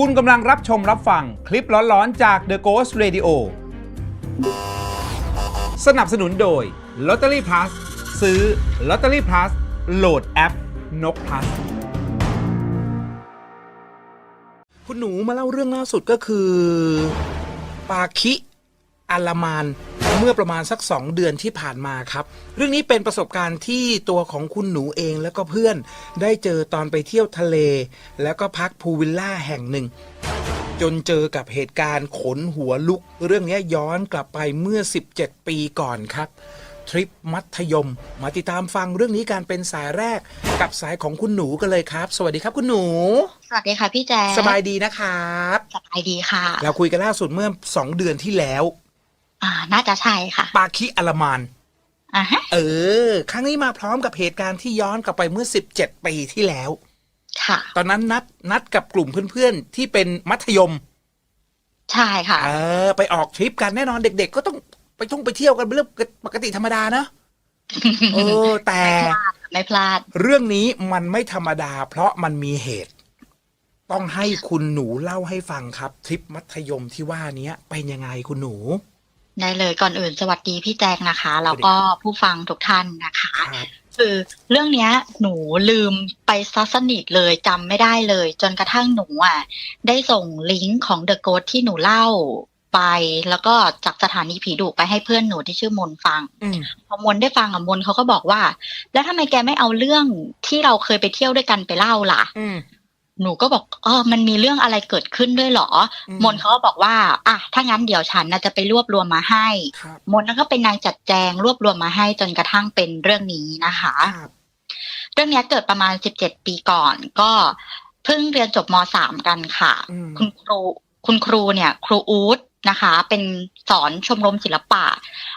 คุณกำลังรับชมรับฟังคลิปร้อนๆจาก The Ghost Radio สนับสนุนโดย Lottery Plus ซื้อ Lottery Plus โหลดแอป นก plus คุณหนูมาเล่าเรื่องล่าสุดก็คือ ปาคิอลามาน เมื่อประมาณสักสองเดือนที่ผ่านมาครับ เรื่องนี้เป็นประสบการณ์ที่ตัวของคุณหนูเองแล้วก็เพื่อน ได้เจอตอนไปเที่ยวทะเล แล้วก็พักพูลวิลล่าแห่งหนึ่ง จนเจอกับเหตุการณ์ขนหัวลุก เรื่องนี้ย้อนกลับไปเมื่อ 17 ปีก่อนครับ ทริปมัธยม มาติดตามฟังเรื่องนี้การเป็นสายแรกกับสายของคุณหนูกันเลยครับ สวัสดีครับคุณหนู สวัสดีค่ะพี่แจ๊คสบายดีนะครับสบายดีค่ะ เราคุยกันล่าสุดเมื่อสองเดือนที่แล้ว อ่า น่าจะใช่ค่ะ ปาคิอาลามานอ่าฮะ เออ ครั้งนี้มาพร้อมกับเหตุการณ์ที่ย้อนกลับไปเมื่อ 17 ปีที่แล้ว ค่ะ ตอนนั้นนัดนัดกับกลุ่มเพื่อนๆ ที่เป็นมัธยม ใช่ค่ะ เออ ไปออกทริปกันแน่นอนเด็ก ๆ ก็ต้องไปท่องไปเที่ยวกันเป็นเรื่องปกติธรรมดานะเออ แต่ไม่พลาด เรื่องนี้มันไม่ธรรมดา เพราะมันมีเหตุ ต้องให้คุณหนูเล่าให้ฟังครับ ทริปมัธยมที่ว่านี้เป็นยังไงคุณหนู ได้เลยก่อนอื่นสวัสดีพี่แจ๊คนะคะ แล้วก็ผู้ฟังทุกท่านนะคะครับคือเรื่องเนี้ย หนูลืมไปซะสนิทเลยจำไม่ได้เลย จนกระทั่งหนูอะได้ส่งลิงก์ของ The Ghost ที่หนูเล่าไป แล้วก็จากสถานีผีดุไปให้เพื่อนหนูที่ชื่อมนฟังอืมพอมนได้ฟังอะมนเขาก็บอกว่า แล้วทำไมแกไม่เอาเรื่องที่เราเคยไปเที่ยวด้วยกันไปเล่าล่ะอืม หนูก็บอกเออมันมีเรื่องอะไรเกิดขึ้นด้วยเหรออืมมนเขาก็บอกว่าอะถ้างั้นเดี๋ยวฉันน่ะจะไปรวบรวมมาให้ครับมนนั่นก็เป็นนางจัดแจงรวบรวมมาให้จนกระทั่งเป็นเรื่องนี้นะคะครับเรื่องเนี้ยเกิดประมาณสิบเจ็ดปีก่อน ก็เพิ่งเรียนจบมสามกันค่ะอืมคุณครูคุณครูเนี่ย ครูอู๊ดนะคะ เป็นสอนชมรมศิลปะ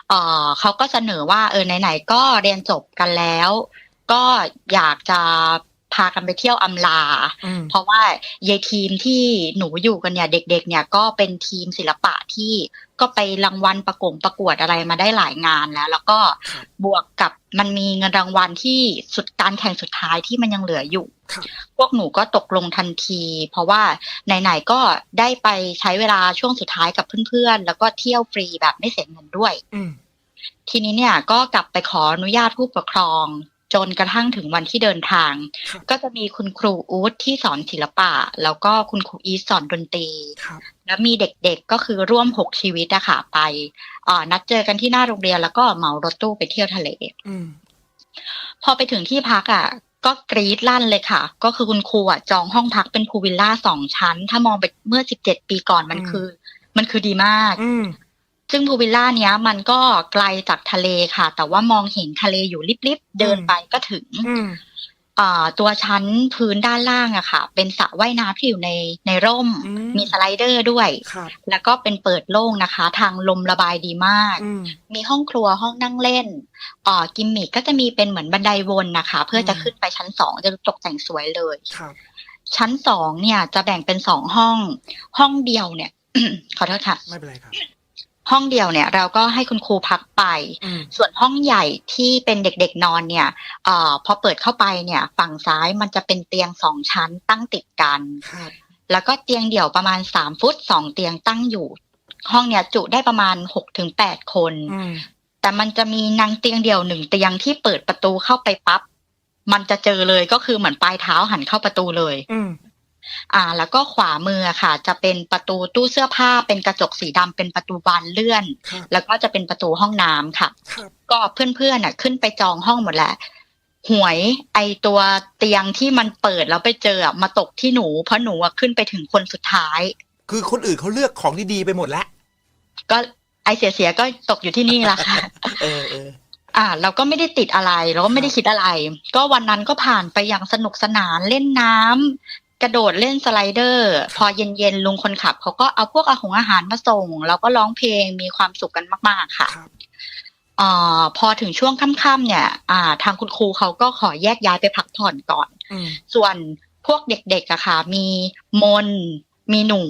เอ่อเขาก็เสนอว่าเออไหนๆก็เรียนจบกันแล้ว ก็อยากจะ พากันไปเที่ยวอำลาอืมเพราะว่าเยายทีมที่หนูอยู่กันเนี่ย เด็ก ๆ เนี่ยก็เป็นทีมศิลปะที่ก็ไปรางวัลประกงประกวดอะไรมาได้หลายงานแล้ว แล้วก็ครับบวกกับมันมีเงินรางวัลที่สุดการแข่งสุดท้ายที่มันยังเหลืออยู่ครับพวกหนูก็ตกลงทันที เพราะว่าไหนๆก็ได้ไปใช้เวลาช่วงสุดท้ายกับเพื่อนๆ แล้วก็เที่ยวฟรีแบบไม่เสียเงินด้วยอืมทีนี้เนี่ยก็กลับไปขออนุญาตผู้ปกครอง จนกระทั่งถึงวันที่เดินทางครับก็จะมีคุณครูอู๊ดที่สอนศิลปะ แล้วก็คุณครูอีทสอนดนตรีครับแล้วมีเด็กๆก็คือร่วมหกชีวิตอะค่ะไปเอ่อนัดเจอกันที่หน้าโรงเรียนแล้วก็เหมารถตู้ไปเที่ยวทะเลอืมพอไปถึงที่พักอะก็กรี๊ดลั่นเลยค่ะ ก็คือคุณครูอะจองห้องพักเป็นพูลวิลล่าสองชั้น ถ้ามองไปเมื่อสิบเจ็ดปีก่อนมันอืมคือ มันคือดีมากอืม ซึ่งพูลวิลล่าเนี้ยมันก็ไกลจากทะเลค่ะ แต่ว่ามองเห็นทะเลอยู่ลิบๆ เดินไปก็ถึงอืมอ่าตัวชั้นพื้นด้านล่างอะค่ะ เป็นสระว่ายน้ำที่อยู่ในในร่มอืมมีสไลเดอร์ด้วยครับแล้วก็เป็นเปิดโล่งนะคะ ทางลมระบายดีมากอืมมีห้องครัวห้องนั่งเล่นอ่ากิมมิกก็จะมีเป็นเหมือนบันไดวนนะคะ เพื่อจะอืมขึ้นไปชั้นสองจะตกแต่งสวยเลยครับชั้นสองเนี่ยจะแบ่งเป็นสองห้อง ห้องเดียวเนี่ย ขอโทษค่ะ ไม่เป็นไรครับ ห้องเดียวเนี่ย เราก็ให้คุณครูพักไปอืมส่วนห้องใหญ่ที่เป็นเด็กๆนอนเนี่ยเอ่อพอเปิดเข้าไปเนี่ย ฝั่งซ้ายมันจะเป็นเตียงสองชั้นตั้งติดกันครับแล้วก็เตียงเดี่ยวประมาณสามฟุตสองเตียงตั้งอยู่ ห้องเนี่ยจุได้ประมาณหกถึงแปดคนอืมแต่มันจะมีนางเตียงเดี่ยวหนึ่งเตียงที่เปิดประตูเข้าไปปั๊บมันจะเจอเลยก็คือเหมือนปลายเท้าหันเข้าประตูเลย อืมอ่า แล้วก็ขวามือค่ะ จะเป็นประตูตู้เสื้อผ้า เป็นกระจกสีดำเป็นประตูบานเลื่อนครับแล้วก็จะเป็นประตูห้องน้ำค่ะครับก็เพื่อนๆน่ะ ขึ้นไปจองห้องหมดแล้วหวยไอตัวเตียงที่มันเปิดแล้วไปเจออะมาตกที่หนู เพราะหนูอะขึ้นไปถึงคนสุดท้าย คือคนอื่นเขาเลือกของดีๆไปหมดแล้ว ก็ไอเสียๆก็ตกอยู่ที่นี่แหละค่ะเออเอออ่า เราก็ไม่ได้ติดอะไรเราก็ไม่ได้คิดอะไร ก็วันนั้นก็ผ่านไปอย่างสนุกสนานเล่นน้ำ กระโดดเล่นสไลเดอร์ พอเย็นๆลุงคนขับเขาก็เอาพวกอาหงอาหารมาส่ง แล้วก็ร้องเพลงมีความสุขกันมาก ๆ ค่ะครับอ่าพอถึงช่วงค่ำๆเนี่ย อ่า ทางคุณครูเขาก็ขอแยกย้ายไปพักผ่อนก่อนอืมส่วนพวกเด็กๆอะค่ะ มีมน มีหนู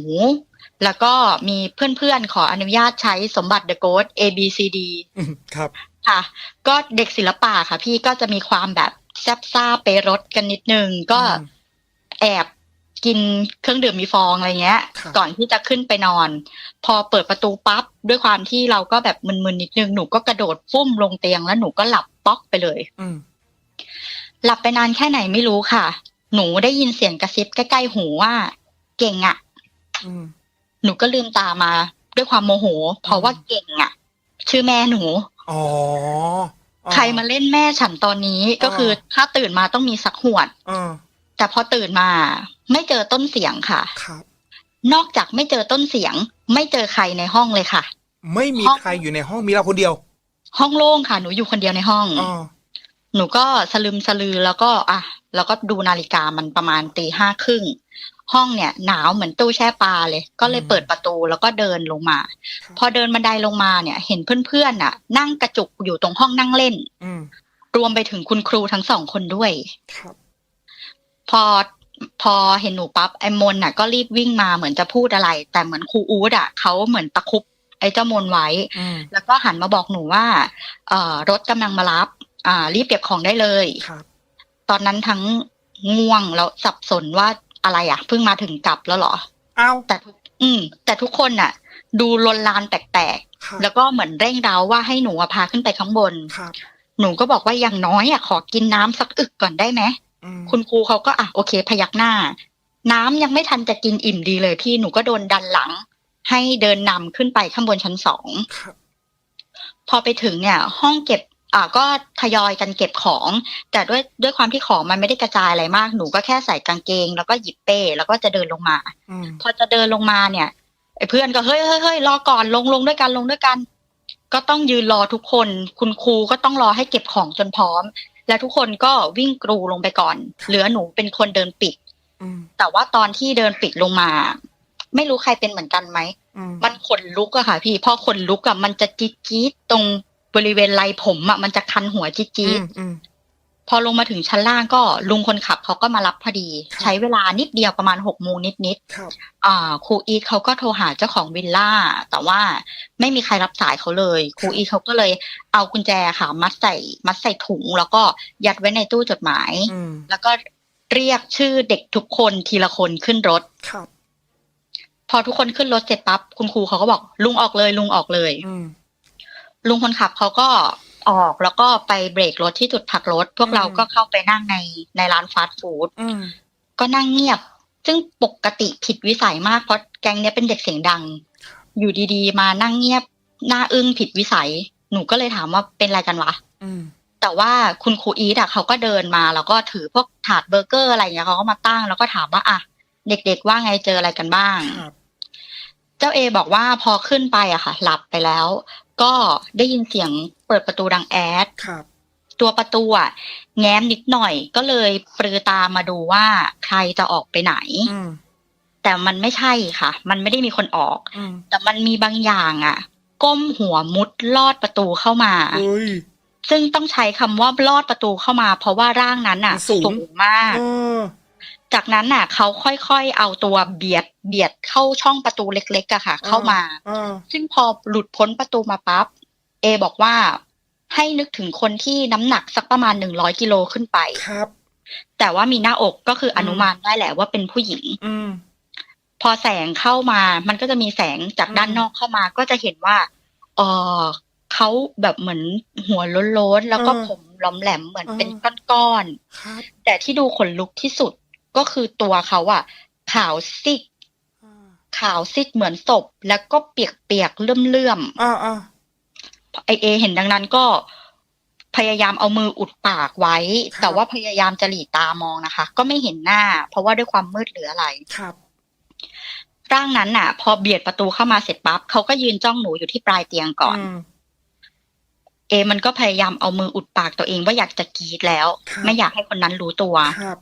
แล้วก็มีเพื่อนๆ ขออนุญาตใช้สมบัติ The Ghost A B C D อืมครับ ค่ะ ก็เด็กศิลปะค่ะ พี่ก็จะมีความแบบแซบซ่าไปรถกันนิดนึง ก็อืมแอบ กินเครื่องดื่มมีฟองอะไรเงี้ยครับก่อนที่จะขึ้นไปนอน พอเปิดประตูปั๊บด้วยความที่เราก็แบบมึนๆนิดนึงหนูก็กระโดดฟุ่มลงเตียงแล้วหนูก็หลับป๊อกไปเลยอืมหลับไปนานแค่ไหนไม่รู้ค่ะ หนูได้ยินเสียงกระซิบใกล้ๆหูว่า เก่งอะ่ะอืมหนูก็ลืมตามาด้วยความโมโห เพราะว่าเก่งอะ่ะ ชื่อแม่หนูอ๋ออ๋อใครมาเล่นแม่ฉันตอนนี้ก็คือถ้าตื่นมาต้องมีสักหวดอ่าแต่พอตื่นมา ไม่เจอต้นเสียงค่ะ ครับ นอกจากไม่เจอต้นเสียง ไม่เจอใครในห้องเลยค่ะ ไม่มีห้องใครอยู่ในห้องมีเราคนเดียว ห้องโล่งค่ะ หนูอยู่คนเดียวในห้องอ๋อหนูก็สลึมสลือแล้วก็ อะ แล้วก็ดูนาฬิกามันประมาณตีห้าครึ่งห้องเนี่ยหนาวเหมือนตู้แช่ปลาเลย ก็เลยเปิดประตูแล้วก็เดินลงมา พอเดินบันไดลงมาเนี่ย เห็นเพื่อนๆน่ะ นั่งกระจุกอยู่ตรงห้องนั่งเล่นอืมรวมไปถึงคุณครูทั้งสองคนด้วยครับพอ พอเห็นหนูปั๊บไอ้มนน่ะ ก็รีบวิ่งมาเหมือนจะพูดอะไร แต่เหมือนครูอู๊ดอะเขาเหมือนตะครุบไอ้เจ้ามนไว้อืมแล้วก็หันมาบอกหนูว่า เอ่อรถกำลังมารับ อ่า รีบเก็บของได้เลยครับ ตอนนั้นทั้งง่วงแล้วสับสนว่าอะไรอะเพิ่งมาถึงกลับแล้วเหรอเอาแต่ทุกอืม แต่ทุกคนน่ะ ดูลนลานแปลกครับๆแล้วก็เหมือนเร่งเร้าว่าให้หนูอะพาขึ้นไปข้างบนครับหนูก็บอกว่าอย่างน้อยอะขอกินน้ำสักอึกก่อนได้ไหมอืม คุณครูเขาก็อะโอเค พยักหน้า น้ำยังไม่ทันจะกินอิ่มดีเลยพี่หนูก็โดนดันหลัง ให้เดินนำขึ้นไปข้างบนชั้นสองครับพอไปถึงเนี่ย ห้องเก็บอ่าก็ทยอยกันเก็บของ แต่ด้วยด้วยความที่ของมันไม่ได้กระจายอะไรมากหนูก็แค่ใส่กางเกง แล้วก็หยิบเป้แล้วก็จะเดินลงมาอืมพอจะเดินลงมาเนี่ยไอ้เพื่อนก็เฮ้ยเฮ้ยเฮ้ยรอก่อนลงลงด้วยกันลงด้วยกัน ก็ต้องยืนรอทุกคน คุณครูก็ต้องรอให้เก็บของจนพร้อม แล้วทุกคนก็วิ่งกรูลงไปก่อน เหลือหนูเป็นคนเดินปิดอืมแต่ว่าตอนที่เดินปิดลงมา ไม่รู้ใครเป็นเหมือนกันไหมอืมมันขนลุกอะค่ะ พี่พอขนลุกอะมันจะจี๊ดจี๊ดตรงบริเวณไหล่ผมอะมันจะคันหัวจี๊ดจี๊ดอืมอืม พอลงมาถึงชั้นล่างก็ลุงคนขับเขาก็มารับพอดีครับใช้เวลานิดเดียวประมาณหกโมงนิดนิดๆครับอ่าครูอีทเขาก็โทรหาเจ้าของวิลล่า แต่ว่าไม่มีใครรับสายเขาเลย ครูอีทเขาก็เลยเอากุญแจค่ะ มัดใส่มัดใส่ถุง แล้วก็ยัดไว้ในตู้จดหมายอืมแล้วก็เรียกชื่อเด็กทุกคนทีละคนขึ้นรถครับพอทุกคนขึ้นรถเสร็จปั๊บคุณครูเขาก็บอก ลุงออกเลย ลุงออกเลยอืมลุงคนขับเขาก็ ออกแล้วก็ไปเบรกรถที่จุดพักรถ พวกอืมเราก็เข้าไปนั่งในในร้านฟาสต์ฟู้ดอืมก็นั่งเงียบ ซึ่งปกติผิดวิสัยมากเพราะแก๊งเนี้ยเป็นเด็กเสียงดัง อยู่ดีๆ มานั่งเงียบหน้าอึ้งผิดวิสัย หนูก็เลยถามว่าเป็นอะไรกันวะอืมแต่ว่าคุณครูอีทอะเขาก็เดินมาแล้วก็ถือพวกถาดเบอร์เกอร์อะไรเงี้ยเขาก็มาตั้ง แล้วก็ถามว่าอะเด็กๆว่าไงเจออะไรกันบ้างครับเจ้าเอบอกว่าพอขึ้นไปอะค่ะ หลับไปแล้ว ก็ได้ยินเสียงเปิดประตูดังแอดครับ ตัวประตูอะแง้มนิดหน่อย ก็เลยปรือตามาดูว่าใครจะออกไปไหนอืมแต่มันไม่ใช่ค่ะ มันไม่ได้มีคนออกอืมแต่มันมีบางอย่างอะก้มหัวมุดลอดประตูเข้ามาเอ้ยซึ่งต้องใช้คำว่าลอดประตูเข้ามา เพราะว่าร่างนั้นอะมันสูงมากเออ จากนั้นน่ะเขาค่อยๆเอาตัวเบียดเบียดเข้าช่องประตูเล็กๆอะค่ะ เข้ามาเออซึ่งพอหลุดพ้นประตูมาปั๊บเอ บอกว่าให้นึกถึงคนที่น้ำหนักสักประมาณหนึ่งร้อยกิโลขึ้นไปครับ แต่ว่ามีหน้าอกก็คืออมนุมานได้แหละว่าเป็นผู้หญิงอืมพอแสงเข้ามา มันก็จะมีแสงจากอืมด้านนอกเข้ามา ก็จะเห็นว่าเออเขาแบบเหมือนหัวโล้นๆแล้วก็ผมหล้อมแหลมเหมือนเป็นก้อนครับๆแต่ที่ดูขนลุกที่สุด ก็คือตัวเขาอะขาวซิกอ่าขาวซิดเหมือนศพแล้วก็เปียกๆเลื่อมอ่าอ่าๆไอเอ เห็นดังนั้นก็พยายามเอามืออุดปากไว้ครับแต่ว่าพยายามจะหลีตามองนะคะ ก็ไม่เห็นหน้า เพราะว่าด้วยความมืดหรืออะไรครับ ร่างนั้นน่ะ พอเบียดประตูเข้ามาเสร็จปั๊บเขาก็ยืนจ้องหนูอยู่ที่ปลายเตียงก่อนอืมเอ มันก็พยายามเอามืออุดปากตัวเองว่าอยากจะกรีดแล้วครับไม่อยากให้คนนั้นรู้ตัวครับ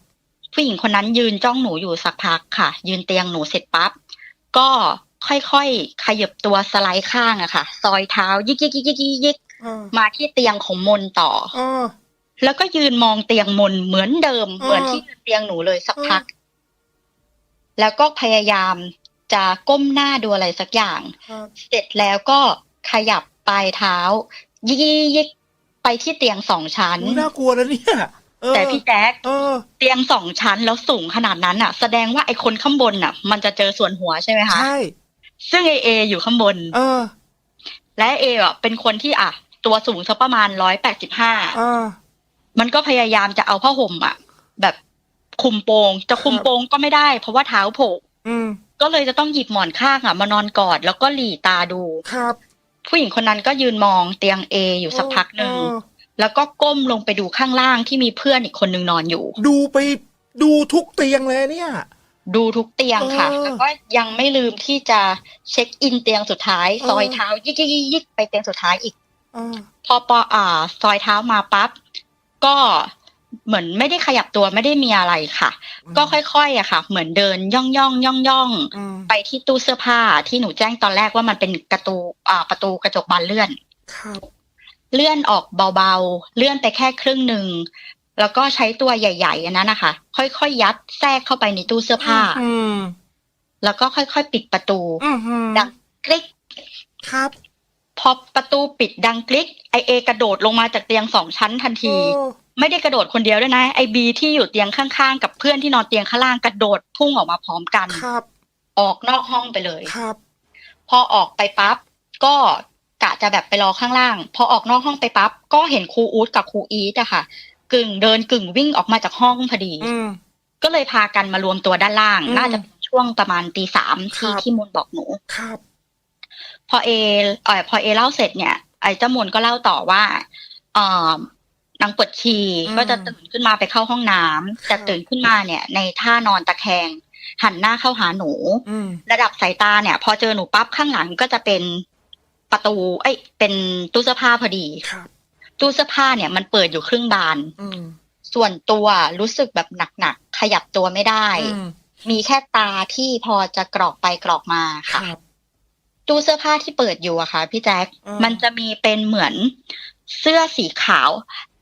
ผู้หญิงคนนั้นยืนจ้องหนูอยู่สักพักค่ะ ยืนเตียงหนูเสร็จปั๊บก็ค่อยๆขยับตัวสไลด์ข้างอะค่ะ ซอยเท้ายิกยิกยิกยิกยิกยิกอ่ามาที่เตียงของมนต่ออ่าแล้วก็ยืนมองเตียงมนเหมือนเดิมอ่าเหมือนที่ยืนเตียงหนูเลยสักอ่าพัก แล้วก็พยายามจะก้มหน้าดูอะไรสักอย่างครับเสร็จแล้วก็ขยับปลายเท้ายิกยิกยิกไปที่เตียงสองชั้นอุ๊ยน่ากลัวแล้วเนี่ยเออ แต่พี่แจ๊คเออ เตียงสองชั้นแล้วสูงขนาดนั้นอะ แสดงว่าไอ้คนข้างบนอะ มันจะเจอส่วนหัวใช่ไหมคะใช่ซึ่งไอเออยู่ข้างบน เออ และเออะเป็นคนที่อะ ตัวสูงสักประมาณร้อยแปดสิบห้าเออ มันก็พยายามจะเอาผ้าห่มอะ แบบคุมโปง จะคุมโปงก็ไม่ได้ เพราะว่าเท้าโผล่อืม ก็เลยจะต้องหยิบหมอนข้างอะ มานอนกอดแล้วก็หลีตาดู ครับ ผู้หญิงคนนั้นก็ยืนมองเตียงเออยู่สักพักหนึ่งเออ แล้วก็ก้มลงไปดูข้างล่างที่มีเพื่อนอีกคนหนึ่งนอนอยู่ ดูไปดูทุกเตียงเลยเนี่ย ดูทุกเตียงค่ะ เออแล้วก็ยังไม่ลืมที่จะเช็คอินเตียงสุดท้าย เออ ซอยเท้ายิกยิกยิกยิกไปเตียงสุดท้ายอีกเออพอปออ่า ซอยเท้ามาปั๊บก็เหมือนไม่ได้ขยับตัวไม่ได้มีอะไรค่ะ ก็ค่อยๆอะค่ะ เหมือนเดินย่องย่องย่องย่องอืมไปที่ตู้เสื้อผ้าที่หนูแจ้งตอนแรกว่ามันเป็นกระตูอ่าประตูกระจกบานเลื่อน ครับ เลื่อนออกเบาๆ เลื่อนไปแค่ครึ่งหนึ่ง แล้วก็ใช้ตัวใหญ่ๆอันนั้นนะคะ ค่อยๆยัดแทรกเข้าไปในตู้เสื้อผ้าอืมแล้วก็ค่อยๆปิดประตูอืมดังกริ๊กครับพอประตูปิดดังกริ๊กไอเอกระโดดลงมาจากเตียงสองชั้นทันทีโอ้ไม่ได้กระโดดคนเดียวด้วยนะ ไอบีที่อยู่เตียงข้างๆ กับเพื่อนที่นอนเตียงข้างล่างกระโดดพุ่งออกมาพร้อมกันครับ ออกนอกห้องไปเลยครับ พอออกไปปั๊บก็ กะจะแบบไปรอข้างล่าง พอออกนอกห้องไปปั๊บก็เห็นครูอู๊ดกับครูอีทอะค่ะ กึ่งเดินกึ่งวิ่งออกมาจากห้องพอดีอืมก็เลยพากันมารวมตัวด้านล่างอืมน่าจะเป็นช่วงประมาณตีสามครัที่บที่มนบอกหนูครับ พอเอเออพอเอเล่าเสร็จเนี่ยไอ้เจ้ามนก็เล่าต่อว่าเออนางปวดฉี่อืมก็จะตื่นขึ้นมาไปเข้าห้องน้ำครัแต่บตื่นขึ้นมาเนี่ย ในท่านอนตะแคงหันหน้าเข้าหาหนูอืมระดับสายตาเนี่ย พอเจอหนูปั๊บข้างหลังก็จะเป็น ประตู เอ้ย เป็นตู้เสื้อผ้าพอดีครับตู้เสื้อผ้าเนี่ยมันเปิดอยู่ครึ่งบาน อืมส่วนตัวรู้สึกแบบหนักๆขยับตัวไม่ได้ อืมมีแค่ตาที่พอจะกรอกไปกรอกมาคค่ะ รับ ตู้เสื้อผ้าที่เปิดอยู่อะค่ะ พี่แจ๊คอืม มันจะมีเป็นเหมือนเสื้อสีขาว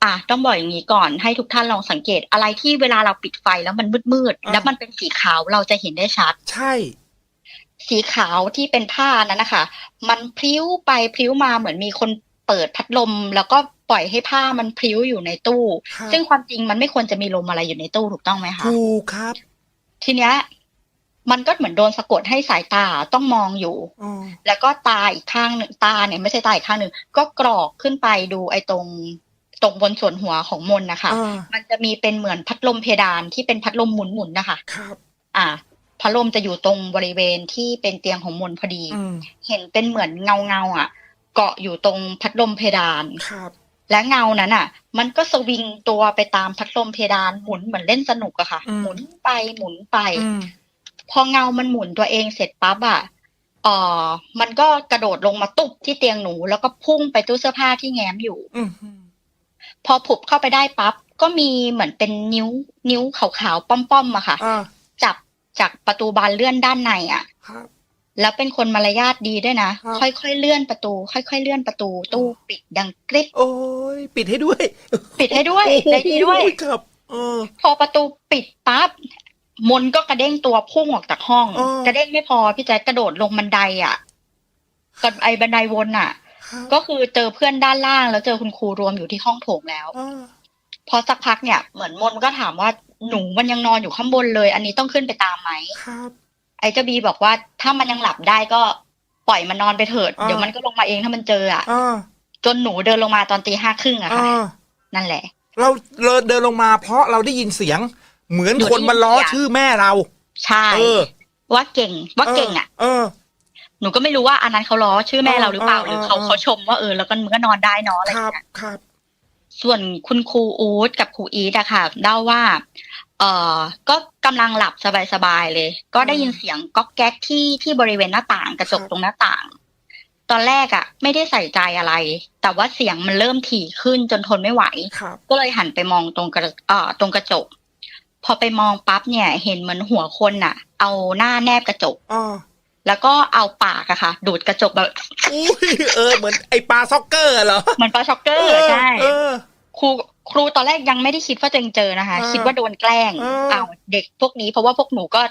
อะต้องบอกอย่างนี้ก่อนให้ทุกท่านลองสังเกต อะไรที่เวลาเราปิดไฟแล้วมันมืดๆแล้วมันเป็นสีขาวเราจะเห็นได้ชัด ใช่ สีขาวที่เป็นผ้านั้นนะคะ มันพลิ้วไปพลิ้วมาเหมือนมีคนเปิดพัดลม แล้วก็ปล่อยให้ผ้ามันพลิ้วอยู่ในตู้ครับซึ่งความจริงมันไม่ควรจะมีลมอะไรอยู่ในตู้ถูกต้องไหมคะถูกครับ ทีเนี้ยมันก็เหมือนโดนสะกดให้สายตาต้องมองอยู่อ๋อแล้วก็ตาอีกข้างหนึ่งตาเนี่ยไม่ใช่ตาอีกข้างหนึ่งก็กรอกขึ้นไปดูไอ้ตรงตรงบนส่วนหัวของมนนะคะอ่ามันจะมีเป็นเหมือนพัดลมเพดานที่เป็นพัดลมหมุนๆนะคะ ครับ อ่า พัดลมจะอยู่ตรงบริเวณที่เป็นเตียงของมนพอดีอืมเห็นเป็นเหมือนเงาเงาๆอะ เกาะอยู่ตรงพัดลมเพดานครับ และเงานั้นอะ มันก็สวิงตัวไปตามพัดลมเพดานหมุนเหมือนเล่นสนุกอะค่ะอืมหมุนไปหมุนไปอืมพอเงามันหมุนตัวเองเสร็จปั๊บอะเอ่อมันก็กระโดดลงมาตุบที่เตียงหนู แล้วก็พุ่งไปตู้เสื้อผ้าที่แง้มอยู่อืมพอผุบเข้าไปได้ปั๊บก็มีเหมือนเป็นนิ้ว นิ้วขาวๆป้อมๆอะค่ะอ่า จับจากประตูบานเลื่อนด้านในอะครับ แล้วเป็นคนมารยาทดีด้วยนะ ครับ ค่อยๆเลื่อนประตู ค่อยๆเลื่อนประตู ตู้ปิดดังกริ๊กโอ้ยปิดให้ด้วยปิดให้ด้วยได้ดีด้วย โอ้ครับเออ พอประตูปิดปั๊บมนก็กระเด้งตัวพุ่งออกจากห้อง อ๋อ กระเด้งไม่พอพี่แจ๊คกระโดดลงบันไดอะกับไอ้บันไดวนอะ ครับก็คือเจอเพื่อนด้านล่างแล้วเจอคุณครูรวมอยู่ที่ห้องโถงแล้ว อ่าพอสักพักเนี่ยเหมือนมนก็ถามว่า หนูมันยังนอนอยู่ข้างบนเลย อันนี้ต้องขึ้นไปตามไหมครับ ไอ้เจ้าบีบอกว่าถ้ามันยังหลับได้ก็ปล่อยมันนอนไปเถิดอ่า เดี๋ยวมันก็ลงมาเองถ้ามันเจออะ อ่าจนหนูเดินลงมาตอนตีห้าครึ่งอะค่ะ อ่านั่นแหละ เราเราเดินลงมาเพราะเราได้ยินเสียง เหมือนหนูคนมาล้อได้ยินเสียงชื่อแม่เรา ใช่ เออว่าเก่งว่าเก่งอะ เออ หนูก็ไม่รู้ว่าอันนั้นเขาล้อชื่อแม่เราหรือเปล่าอ่าหรือเขาอ่าเขาชมว่าเออแล้วก็มึงก็นอนได้เนาะอะไรคอรัย่าบงเงี้ยครับ ส่วนคุณครูอู๊ดกับครูอีทอะค่ะเล่าว่า เอ่อ ก็กำลังหลับสบายๆเลย ก็ได้ยินเสียงก๊อกแก๊กที่ที่บริเวณหน้าต่างกระจกครับตรงหน้าต่าง ตอนแรกอะไม่ได้ใส่ใจอะไร แต่ว่าเสียงมันเริ่มถี่ขึ้นจนทนไม่ไหวครับก็เลยหันไปมองตรงกระเอ่อตรงกระจก พอไปมองปั๊บเนี่ย เห็นเหมือนหัวคนน่ะเอาหน้าแนบกระจกอ่า แล้วก็เอาปากอะค่ะ ดูดกระจกแบบอุ้ยเออเหมือนไอปลาซ็อกเกอร์เหรอเหมือนปลาช็อกเกอร์ใช่เออครูครูตอนแรกยังไม่ได้คิดว่าตัวเองเจอนะคะอ่าคิดว่าโดนแกล้งอ่าอ้าวเด็กพวกนี้เพราะว่าพวกหนูก็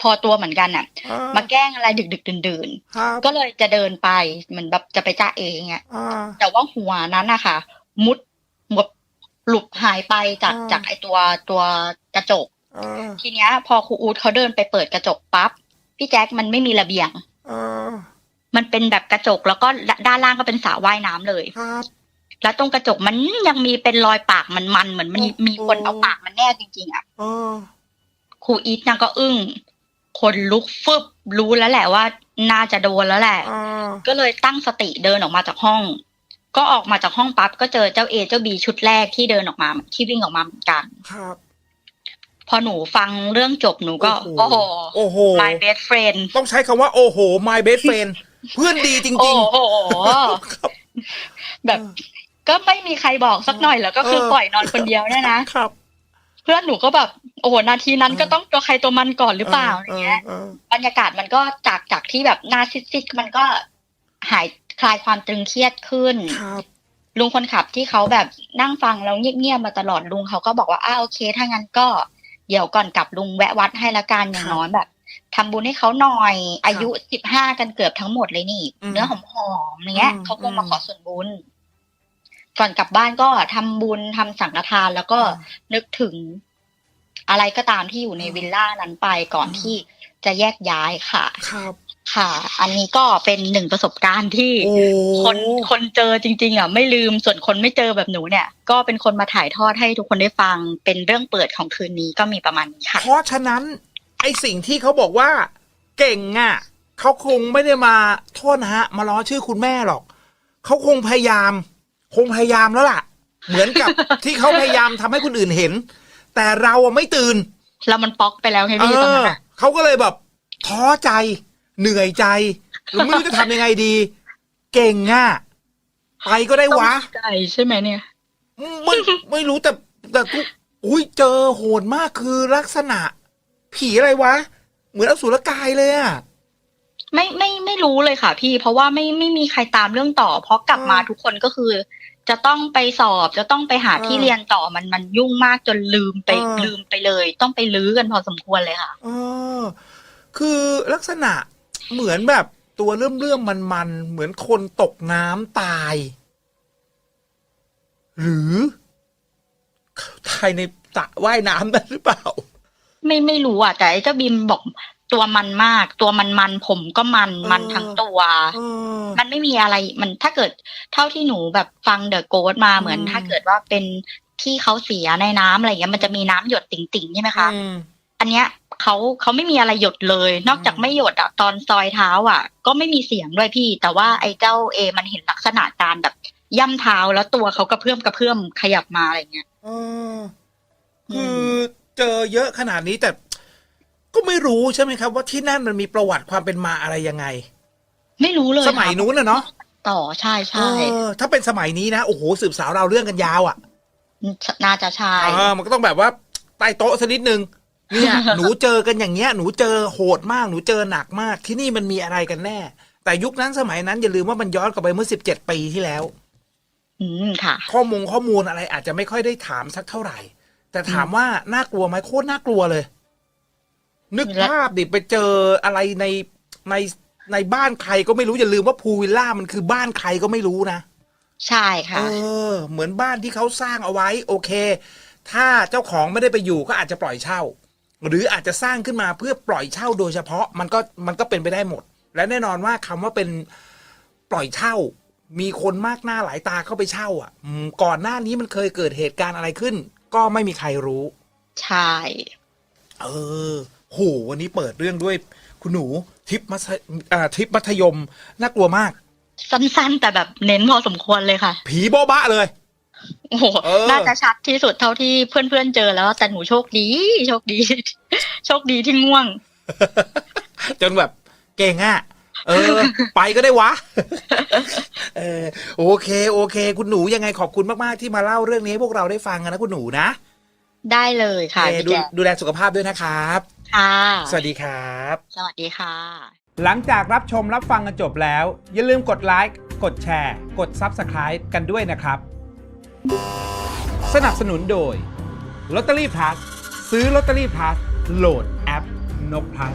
พอตัวเหมือนกันน่ะอ่มาแกล้งอะไรดึกดึกดื่นดื่นครับๆก็เลยจะเดินไปเหมือนแบบจะไปจ้าเองอะอ่าแต่ว่าหัวนั้นนะคะมุดหมดหลุดหายไปจากอ่าจากไอตัวตัวกระจกเออทีเนี้ย พอครูอูดเขาเดินไปเปิดกระจกปั๊บ พี่แจ็คมันไม่มีระเบียงเออมันเป็นแบบกระจกแล้วก็ด้านล่างก็เป็นสระว่ายน้ำเลย ครับ แล้วตรงกระจกมันยังมีเป็นรอยปากมันมันๆเหมือนมันโอ้โห มีคนเอาปากมันแน่จริงๆอะเออครูอีทนางก็อึ้งคนลุกฟึบรู้แล้วแหละว่า น่าจะโดนแล้วแหละเออก็เลยตั้งสติเดินออกมาจากห้อง ก็ออกมาจากห้องปั๊บก็เจอเจ้าเอเจ้าบีชุดแรกที่เดินออกมาที่วิ่งออกมาเหมือนกัน ครับ พอหนูฟังเรื่องจบหนูก็ โอ้โอ้โหโห โอ้โห my best friend ต้องใช้คำว่าโอ้โห my best friend เพื่อนดีจโอ้ริงโหๆครับแบบก็ไม่มีใครบอกสักหน่อยแล้วก็คือเออปล่อยนอนคนเดียวเนี่ยนะครับ เพื่อนหนูก็แบบโอ้โหนาทีนั้นเออก็ต้องตัวใครตัวมันก่อนหรือเปล่าอะไรเงี้ยเออเออบรรยากาศมันก็จากจากที่แบบหนาซิดๆมันก็หายคลายความตึงเครียดขึ้นครับลุงคนขับที่เขาแบบนั่งฟังแล้วเงียบๆมาตลอดลุงเขาก็บอกว่าอ้าโอเค ถ้างั้นก็ เดี๋ยวก่อนกลับลุงแวะวัดให้ละกันอย่างน้อยแบบทำบุญให้เขาหน่อย อายุสิบห้ากันเกือบทั้งหมดเลยนี่อืมเนื้อหอมๆเนี้ยอืมเขาคงมาอืมขอส่วนบุญ ก่อนกลับบ้านก็ทำบุญทำสังฆทานแล้วก็นึกถึงอะไรก็ตามที่อยู่ในวิลล่านั้นไปก่อนอืมที่จะแยกย้ายค่ะ ครับ ค่ะ อันนี้ก็เป็นหนึ่งประสบการณ์ที่โอ้คนคนเจอจริง ๆ อะ ไม่ลืมส่วนคนไม่เจอแบบหนูเนี่ย ก็เป็นคนมาถ่ายทอดให้ทุกคนได้ฟังเป็นเรื่องเปิดของคืนนี้ก็มีประมาณนี้ค่ะ เพราะฉะนั้นไอสิ่งที่เขาบอกว่า เก่งอะเขาคงไม่ได้มาโทษนะฮะ มาล้อชื่อคุณแม่หรอกเขาคงพยายาม คงพยายามแล้วล่ะ เหมือนกับที่เขาพยายามทำให้คนอื่นเห็น แต่เราอะไม่ตื่น แล้วมันป๊อกไปแล้วไงเอพี่ตอนนั้อนอะเขาก็เลยแบบท้อใจ เหนื่อยใจหรือไม่รู้จะทำยังไงดี เก่งอะไปก็ได้วะใจใช่ไหมเนี่ยไม่ไม่รู้แต่แต่กูอุ้ยเจอโหดมากคือลักษณะ ผีอะไรวะ เหมือนอสุรกายเลยอะไม่ไม่ไม่รู้เลยค่ะ พี่ เพราะว่าไม่ไม่มีใครตามเรื่องต่อ เพราะกลับมาอ่าทุกคนก็คือ จะต้องไปสอบจะต้องไปหาอ่าที่เรียนต่อมันมันยุ่งมากจนลืมไปอ่าลืมไปเลย ต้องไปลื้อกันพอสมควรเลยค่ะเออคือลักษณะ เหมือนแบบตัวเรื่อมเรื่อมมันมันๆเหมือนคนตกน้ำตาย หรือตายในสระว่ายน้ำได้หรือเปล่า ไม่ไม่รู้อะแต่ไอ้เจ้าบิมบอกตัวมันมาก ตัวมันมันผมก็มันเออมันทั้งตัวเออมันไม่มีอะไรมันถ้าเกิดเท่าที่หนูแบบฟังเดอะโกดมาเหมือนอืมถ้าเกิดว่าเป็นที่เขาเสียในน้ำอะไรเงี้ยมันจะมีน้ำหยดติ่งๆใช่ไหมคะอืมอันเนี้ย เขาเขาไม่มีอะไรหยดเลย นอกจากไม่หยดอะตอนซอยเท้าอะก็ไม่มีเสียงด้วยพี่ แต่ว่าไอ้เจ้าเอ มันเห็นลักษณะการแบบ ย่ำเท้าแล้วตัวเขากระเพื่อมกระเพื่อมขยับมาอะไรเงี้ยเออคือเจอเยอะขนาดนี้แต่ก็ไม่รู้ใช่ไหมครับ ว่าที่นั่นมันมีประวัติความเป็นมาอะไรยังไง ไม่รู้เลยสมัยนู้นนะเนาะต่อใช่ใช่เออถ้าเป็นสมัยนี้นะโอ้โหสืบสาวเราวเรื่องกันยาวอะน่าจะใช่เออมันก็ต้องแบบว่าใต้โต๊ะสักนิดนึง เนี่ยหนูเจอกันอย่างเงี้ยหนูเจอโหดมากหนูเจอหนักมาก ที่นี่มันมีอะไรกันแน่ แต่ยุคนั้นสมัยนั้นอย่าลืมว่ามันย้อนกลับไปเมื่อสิบเจ็ดปีที่แล้ว อืมค่ะ ข้อมูลข้อมูลอะไรอาจจะไม่ค่อยได้ถามสักเท่าไหร่ แต่ถามว่าน่ากลัวไหมโคตรน่ากลัวเลย นึกภาพดิไปเจออะไรในในในบ้านใครก็ไม่รู้อย่าลืมว่าพูลวิลล่ามันคือบ้านใครก็ไม่รู้นะใช่ค่ะเออ เหมือนบ้านที่เขาสร้างเอาไว้ โอเค ถ้าเจ้าของไม่ได้ไปอยู่ก็อาจจะปล่อยเช่า หรืออาจจะสร้างขึ้นมาเพื่อปล่อยเช่าโดยเฉพาะมันก็มันก็เป็นไปได้หมด และแน่นอนว่าคำว่าเป็นปล่อยเช่า มีคนมากหน้าหลายตาเข้าไปเช่า อะอืมก่อนหน้านี้มันเคยเกิดเหตุการณ์อะไรขึ้น ก็ไม่มีใครรู้ ใช่ เออ โห วันนี้เปิดเรื่องด้วย คุณหนูทริปมัธยอ่าทริปมัธยม น่ากลัวมาก สั้นๆ แต่แบบเน้นพอสมควรเลยค่ะ ผีโบ๊ะบะเลย โอ้โหเออ น่าจะชัดที่สุดเท่าที่เพื่อนๆเจอแล้ว แต่หนูโชคดี โชคดี โชคดีที่ง่วง จนแบบเก่งอะ เออ ไปก็ได้วะ เออโอเค โอเค คุณหนูยังไงขอบคุณมาก ๆ ที่มาเล่าเรื่องนี้ให้พวกเราได้ฟังกันนะคุณหนูนะได้เลยค่ะเออพี่ดูแจ๊คดูแลสุขภาพด้วยนะครับ ค่ะ สวัสดีครับ สวัสดีค่ะ หลังจากรับชมรับฟังกันจบแล้ว อย่าลืมกดไลค์กดแชร์ กด Subscribe กันด้วยนะครับ สนับสนุนโดยลอตเตอรี่พลัสซื้อลอตเตอรี่พลัสโหลดแอปนกพลัส